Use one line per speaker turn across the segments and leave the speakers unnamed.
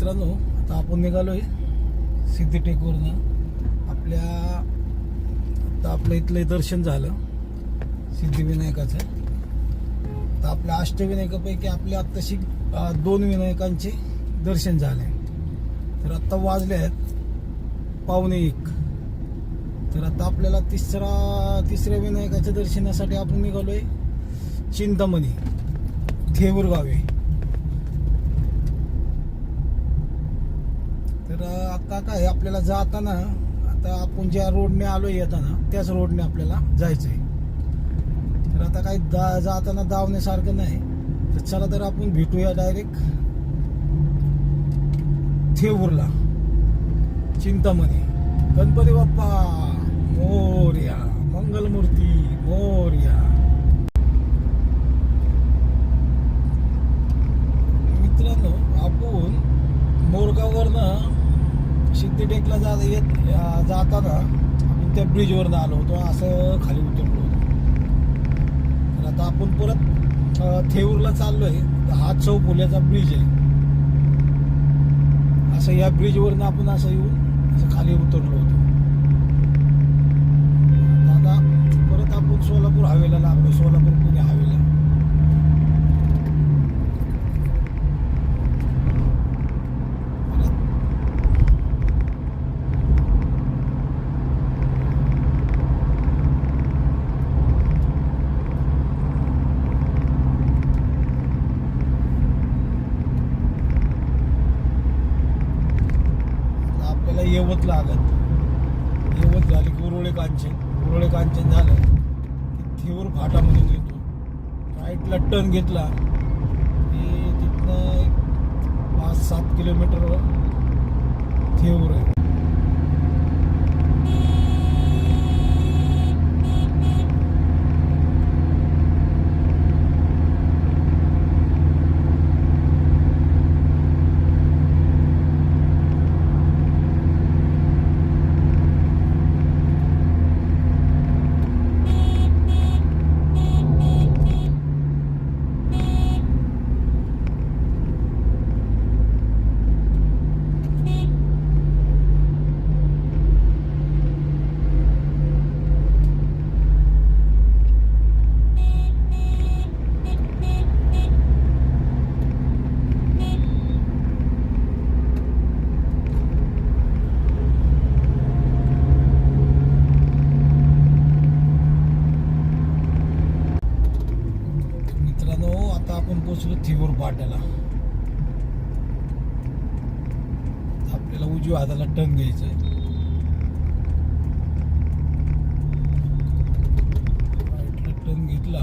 मित्रांनो आता आपण निघालो आहे सिद्धटेकवरनं. आपल्या आता आपलं इथलं दर्शन झालं सिद्धिविनायकाचं. तर आपल्या अष्टविनायकापैकी आपल्या आत्ताशी दोन विनायकांचे दर्शन झाले. तर आत्ता वाजले आहेत पावणे एक. तर आता आपल्याला तिसरा तिसऱ्या विनायकाच्या दर्शनासाठी आपण निघालो आहे चिंतामणी थेऊर गावे. तर आता काय आपल्याला जाताना आता आपण ज्या रोडने आलो येताना त्याच रोडने आपल्याला जायचंय. तर आता काही दा जाताना धावण्यासारखं नाही. तर चला तर आपण भेटूया डायरेक्ट थेऊरला चिंतामणी. गणपती बाप्पा मोर्या मंगलमूर्ती मोर्या मित्रांनो आपण मोरगाववरनं सिद्धटेकला जा येत जाताना आपण त्या ब्रिजवरनं आलो होतो. असं खाली उतरलो होतो. तर आता आपण परत थेऊरला चाललोय. तर हा चौफुल्याचा ब्रिज आहे. असं या ब्रिजवरनं आपण असं येऊन असं खाली उतरलो होतो आता परत आपण सोलापूर हवेला लागलो सोलापूर पुणे हवेला परत आता आपल्याला येवत लागत. येवत झाली की उरुळे कांचन उरुळे कांचन झालं की थेऊर फाटामध्ये घेतो येतो. राईटला टर्न घेतला. की तिथनं एक पाच सात किलोमीटरवर थेऊर आहे मित्रांनो आता आपण पोचलो थिगूर पाट्याला आपल्याला उजव्या घ्यायचं आहे. घ्यायचंय राईटला घेतला.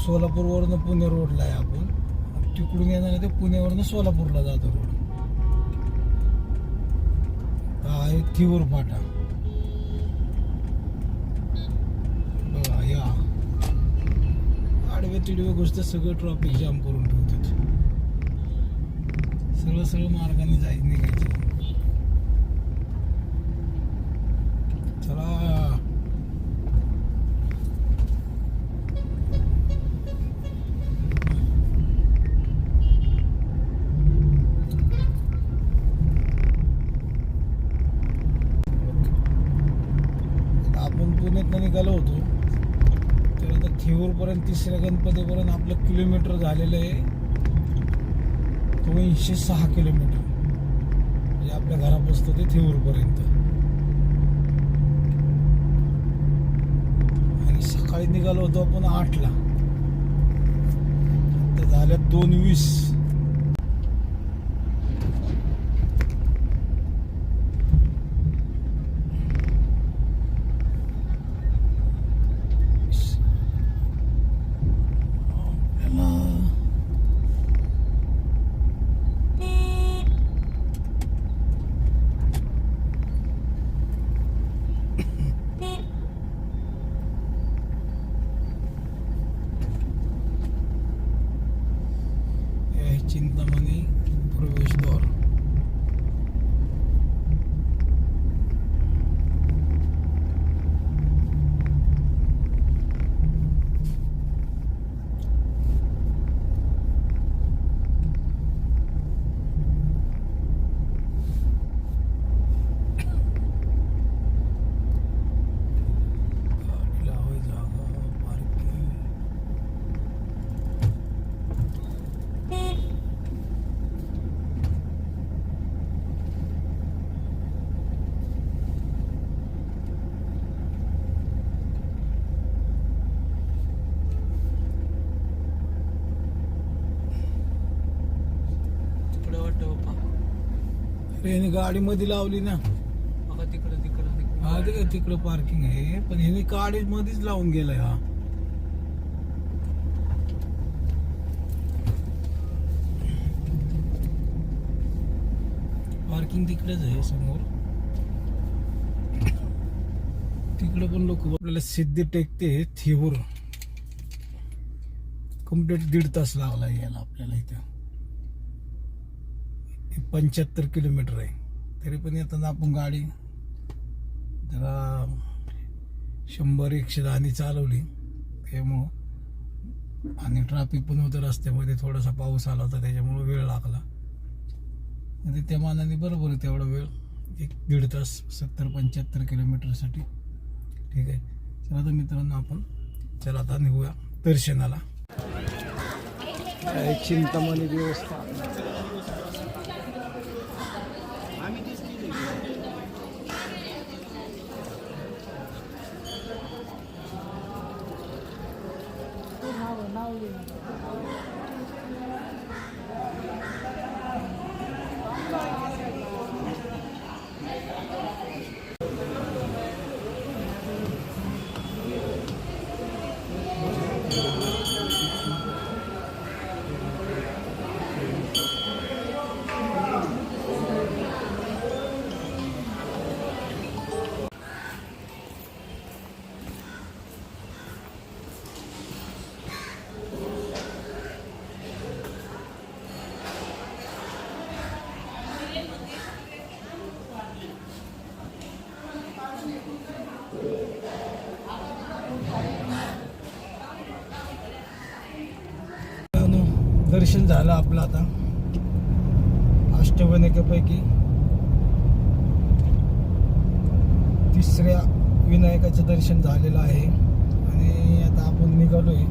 सोलापूरवरनं पुणे रोडला आहे आपण. तिकडून येणार ते पुण्यावरनं सोलापूरला जातो रोड. हा आहे थिऊर फाटा बघा या आडवे गोष्ट सगळं ट्रॉफिक जाम करून ठेवतात. सरळ सरळ मार्गाने जायचं निघायचं चला आता आपण पुण्यात निघालो होतो तर आता थेऊरपर्यंत तिसऱ्या गणपतीपर्यंत आपलं किलोमीटर झालेलं आहे. दोनशे सहा किलोमीटर. म्हणजे आपल्या घरापासून ते थेऊरपर्यंत आणि सकाळी निघालो होतो आपण आठला. आता झाल्या दोन वीस आपल्याला हे आहे चिंतामणी प्रवेशद्वार अरे याने गाडी मध्ये लावली ना.
बघा तिकडं तिकडं.
हा ते काय तिकडं पार्किंग आहे. पण ह्याने गाडी मध्येच लावून गेलाय हा. पार्किंग तिकडेच आहे समोर. तिकडे पण लोक आपल्याला सिद्धी टेकते थिहूर कंप्लीट दीड तास लागला यायला आपल्याला इथं. पंच्याहत्तर किलोमीटर आहे. तरी पण येताना आपण गाडी जरा शंभर एकशे दहानी चालवली. त्यामुळं आणि ट्रॅफिक पण होतं रस्त्यामध्ये थोडासा पाऊस आला होता त्याच्यामुळं वेळ लागला. म्हणजे त्या मानाने बरोबर आहे तेवढा वेळ. एक दीड तास सत्तर पंच्याहत्तर किलोमीटरसाठी ठीक आहे. चला तर मित्रांनो आपण चला आता निघूया दर्शनाला. काय चिंतामणी व्यवस्था मित्रांनो, झाला आपलं आता. अष्टविनायकापैकी तिसऱ्या विनायकाचं दर्शन झालेलं आहे. आणि आता आपण निघालोय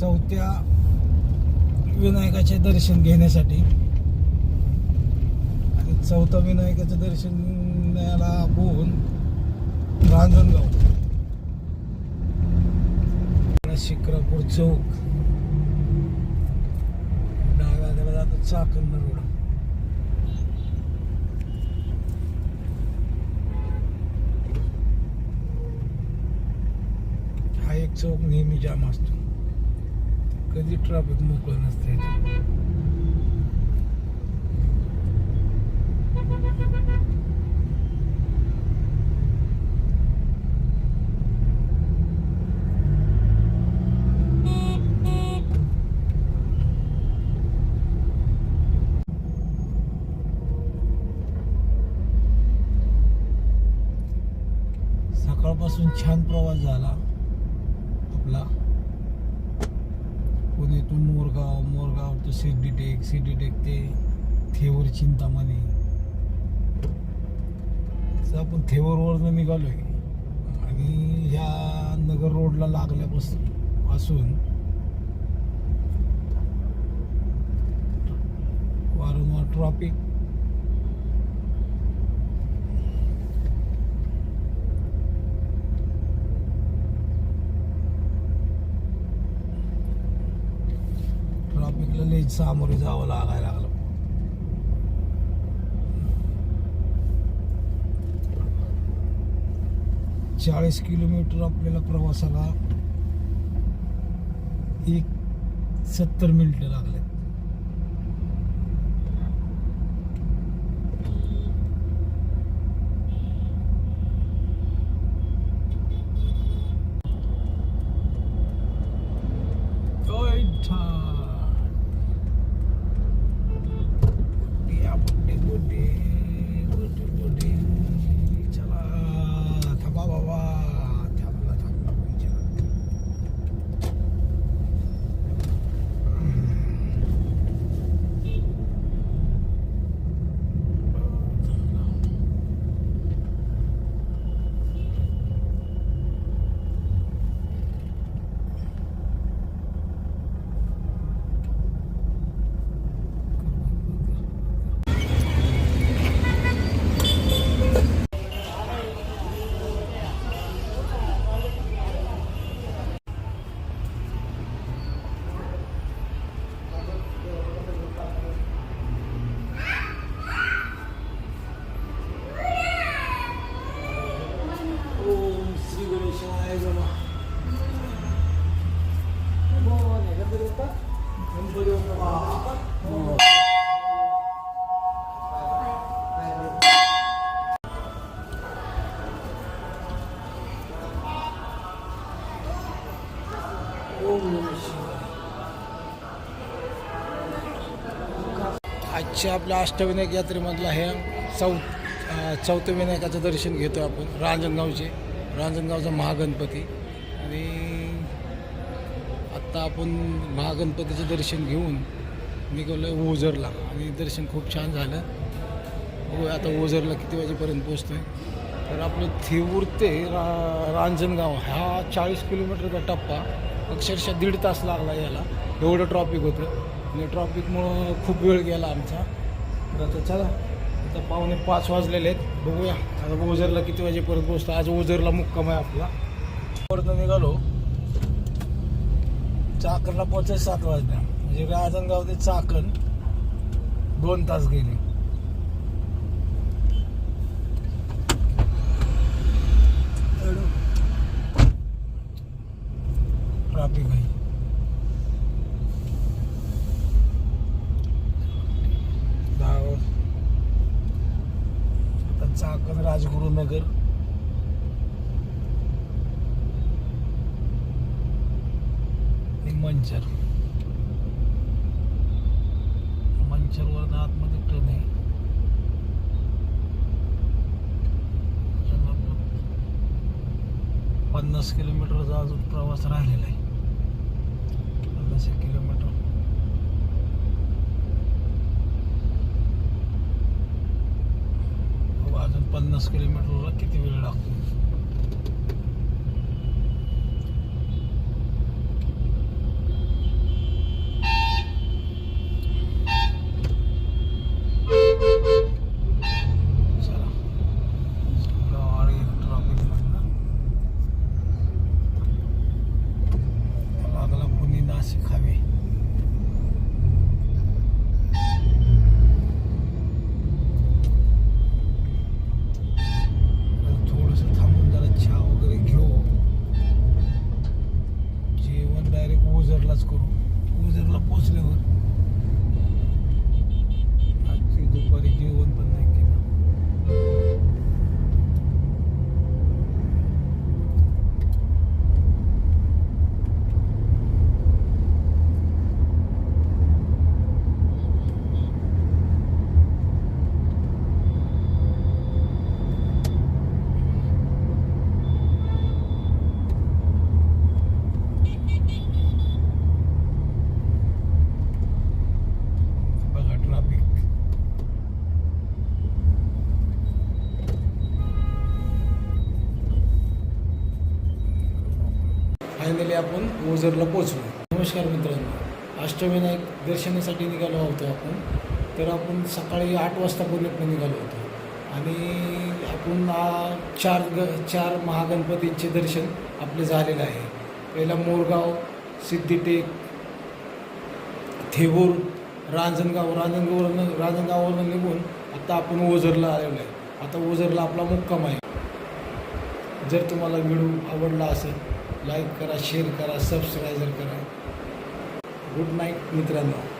चौथ्या विनायकाचे दर्शन घेण्यासाठी. आणि चौथ्या विनायकाचं दर्शन न्यायला आपण रांजणगाव. शिक्रापूर चौक डाव्याकडे जातो चाकण रोड हा एक चौक नेहमी जाम असतो कधी ट्रॅफिक मोकळं नसतं इथे. सकाळपासून छान प्रवास झाला. आपला. पुण्यातून मोरगाव मोरगाव तो सिड्डी टेक सिड्डी टेक ते थेवर चिंतामणी. असं आपण थेवरवरनं निघालोय. आणि ह्या नगर रोडला लागल्यापासून पासून वारंवार ट्रॉफिक ट्रॉफिकला सामोरे जावं लागायला लागलं. चाळीस किलोमीटर आपल्याला प्रवासाला एक सत्तर मिनिटं लागले. आजच्या आपल्या अष्टविनायक यात्रेमधला हे चौ चौथ्या विनायकाचं दर्शन घेतो आपण रांजणगावचे. रांजणगावचा महागणपती. आणि आत्ता आपण महागणपतीचं दर्शन घेऊन निघालो ओझरला. आणि दर्शन खूप छान झालं. हो आता ओझरला किती वाजेपर्यंत पोचतोय तर आपलं थेऊर ते रा रांजणगाव हा चाळीस किलोमीटरचा टप्पा. अक्षरशः दीड तास लागला याला एवढं ट्रॉफिक होतं. आणि ट्रॉफिकमुळं खूप वेळ गेला आमचा. तर आता चला आता पावणे पाच वाजलेले आहेत. बघूया. आता ओझरला किती वाजेपर्यंत पोचतो आज ओझरला मुक्काम आहे आपला. परत निघालो. चाकणला पोचायचं सात वाजता म्हणजे राजनगाव ते चाकण दोन तास गेले ट्रॅफिक आहे दहा वाज- आता चाकण राजगुरुनगर आणि मंचर मंचरवर आतमध्ये टन आहे पन्नास किलोमीटरचा अजून प्रवास राहिलेला आहे. पन्नास एक किलोमीटर. अजून पन्नास किलोमीटरला किती वेळ लागतो चला गाडी ट्रॉफिकमधनं लागला पुणे नाशिक हवे थोडस थांबून जरा चहा वगैरे घेऊ जेवण डायरेक्ट ओझरलाच करू ओझरला पोचल्यावर आपण पोचलो नमस्कार मित्रांनो. अष्टविनायक दर्शनासाठी निघालो होतो आपण. तर आपण सकाळी आठ वाजता पुण्यातून निघालो होतो. आणि आपण चार ग चार महागणपतींचे दर्शन आपले झालेलं आहे. पहिला मोरगाव सिद्धिटेक थेऊर रांजणगाव. रांजणगाववरनं रांजणगाववरनं निघून आता आपण ओझरला आलेलो आहे. आता ओझरला आपला मुक्काम आहे. जर तुम्हाला व्हिडिओ आवडला असेल लाईक करा शेअर करा सबस्क्रायझर करा. गुड नाईट मित्रांनो.